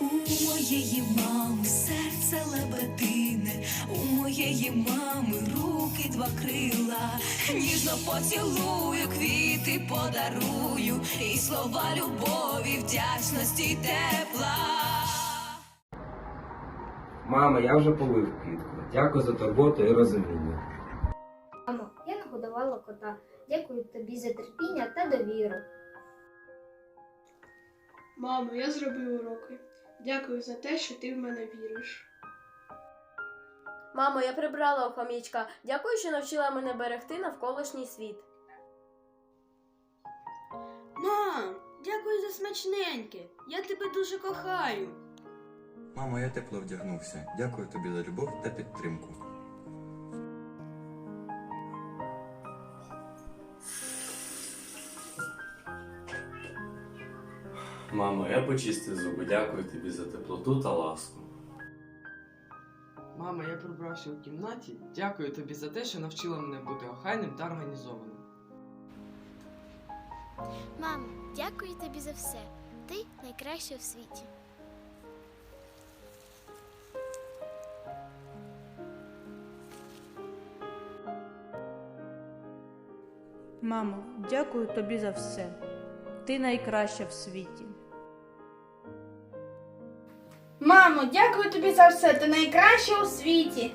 У моєї мами серце лебедине, у моєї мами руки два крила, ніжно поцілую, квіти подарую, і слова любові, вдячності й тепла. Мама, я вже полив квітку. Дякую за турботу і розуміння. Мамо, я нагодувала кота. Дякую тобі за терпіння та довіру. Мамо, я зробив уроки. Дякую за те, що ти в мене віриш. Мамо, я прибрала у хомячка. Дякую, що навчила мене берегти навколишній світ. Мам, дякую за смачненьке. Я тебе дуже кохаю. Мамо, я тепло вдягнувся. Дякую тобі за любов та підтримку. Мамо, я почистив зуби. Дякую тобі за теплоту та ласку. Мама, я прибрався у кімнаті. Дякую тобі за те, що навчила мене бути охайним та організованим. Мамо, дякую тобі за все. Ти найкраща в світі. Мамо, дякую тобі за все. Ти найкраща в світі. Мамо, дякую тобі за все. Ти найкраща у світі.